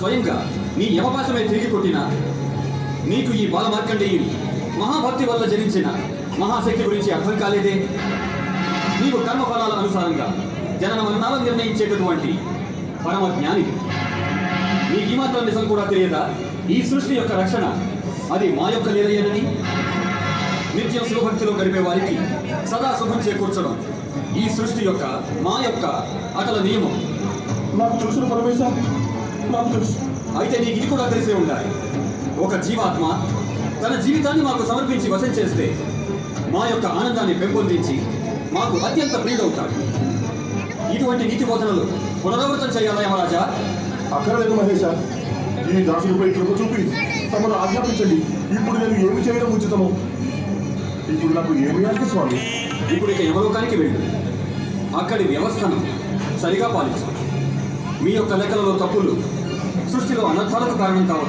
స్వయంగా నీ యమపాసమే తిరిగి కొట్టిన. నీకు ఈ బాలమార్కండేయుని మహాభక్తి వల్ల జనించిన మహాశక్తి గురించి అర్థం కాలేదే? నీవు కర్మఫలాల అనుసారంగా జనన మరణాలను నిర్ణయించేటటువంటి పరమ జ్ఞాని నీకు ఈ మాత్రం నిజం కూడా తెలియదా? ఈ సృష్టి యొక్క రక్షణ అది మా యొక్క లీలయ్యనని నిత్యం శివభక్తిలో గడిపే వారికి సదా శుభం చేకూర్చడం ఈ సృష్టి యొక్క మా యొక్క అటల నియమం. నాకు చూసిన పరమేశ్వర నాకు తెలుసు అయితే నీకు ఇది కూడా తెలిసే ఉండాలి. ఒక జీవాత్మ తన జీవితాన్ని మాకు సమర్పించి వశం చేస్తే మా యొక్క ఆనందాన్ని పెంపొందించి మాకు అత్యంత ప్రియుడవుతాడు. ఇటువంటి నీతి బోధనలు పునరావృతం చేయాలా యమరాజా? అక్కర్లేదు మహేష. ఈ దాసుడిపై కృప చూపి తమను ఆజ్ఞాపించండి. ఇప్పుడు నేను ఏమి చేయడం ఉచితమో? ఇప్పుడు నాకు ఏమి అంటే స్వామి ఇప్పుడు ఇక యమలోకానికి వెళ్ళు. అక్కడి వ్యవస్థను సరిగా పాలించు. మీ యొక్క లెక్కలలో తప్పులు సృష్టిలో అనర్థాలకు కారణం కావచ్చు.